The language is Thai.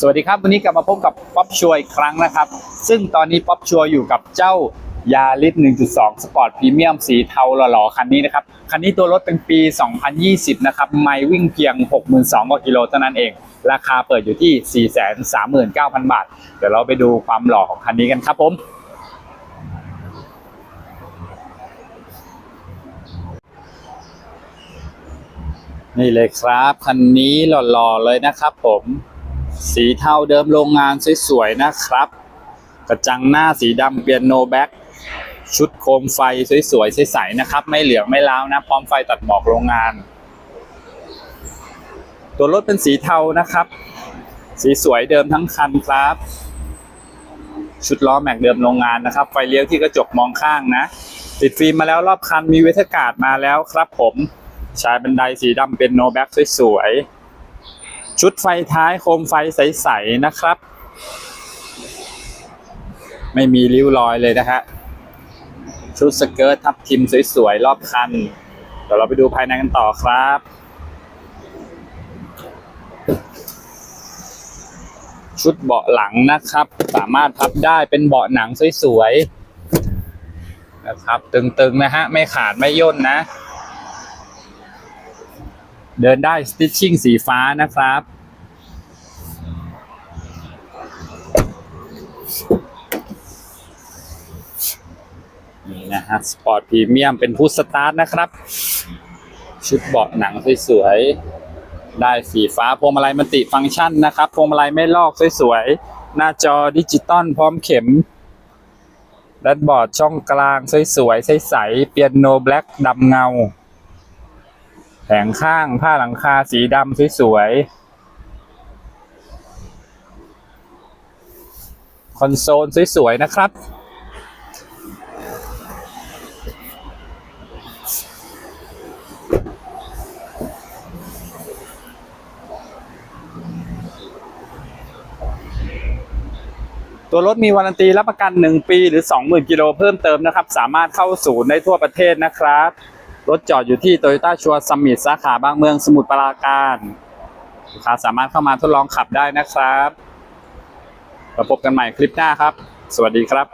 สวัสดีครับ วันนี้กลับมาพบกับป๊อปชัวร์อีกครั้งนะครับ ซึ่งตอนนี้ป๊อปชัวร์อยู่กับเจ้ายาริส1.2 สปอร์ตพรีเมียมสีเทาหล่อๆ คันนี้นะครับ คันนี้ตัวรถเป็นปี 2020 นะครับ ไม่วิ่งเพียง 62กว่ากิโลเท่านั้นเอง ราคาเปิดอยู่ที่ 439,000 บาท เดี๋ยวเราไปดูความหล่อของคันนี้กันครับผมนี่เลยครับ คันนี้หล่อๆเลยนะครับผม สีเทาเดิมโรงงานสวยๆนะครับ กระจังหน้าสีดำเปียโนแบ็กชุดโคมไฟสวยๆใสๆนะครับ ไม่เหลืองไม่ล้าวนะพร้อมไฟตัดหมอกโรงงาน ตัวรถเป็นสีเทานะครับ สีสวยเดิมทั้งคันครับ ชุดล้อแม็กเดิมโรงงานนะครับ ไฟเลี้ยวที่กระจกมองข้างนะ ติดฟิล์มมาแล้วรอบคันมีเวทการ์ดมาแล้วครับผมชายบันไดสีดำเป็นโนแบ็กสวยๆ ชุดไฟท้ายโคมไฟใส ๆ นะครับ ไม่มีริ้วรอยเลยนะฮะชุดสเกิร์ตทับทิมสวย ๆ รอบคันเดี๋ยวเราไปดูภายในกันต่อครับ ชุดเบาะหลังนะครับ สามารถพับได้เป็นเบาะหนังสวย ๆ นะครับ ตึง ๆ นะฮะ ไม่ขาดไม่ย่นนะ เดินได้สติชชิ่งสีฟ้านะครับ นี่นะฮะสปอร์ตพรีเมียมเป็นพุทสตาร์ทนะครับ ชุดเบาะหนังสวยๆ ได้สีฟ้าพวงมาลัยมัลติฟังก์ชันนะครับพวงมาลัยไม่ลอกสวยๆ หน้าจอดิจิตอลพร้อมเข็มแดชบอร์ดช่องกลางสวยๆ ใสๆเปียโนแบล็กดำเงา แผงข้างผ้าหลังคาสีดำสวยๆ คอนโซลสวยๆ นะครับ ตัวรถมีวารันตีรับประกัน 1 ปีหรือ 20,000 กิโลเพิ่มเติมนะครับ สามารถเข้าศูนย์ได้ทั่วประเทศนะครับ รถจอดอยู่ที่โตโยต้าชัวร์สมิธสาขาบางเมืองสมุทรปราการลูกค้าสามารถเข้ามาทดลองขับได้นะครับเราพบกันใหม่คลิปหน้าครับ สวัสดีครับ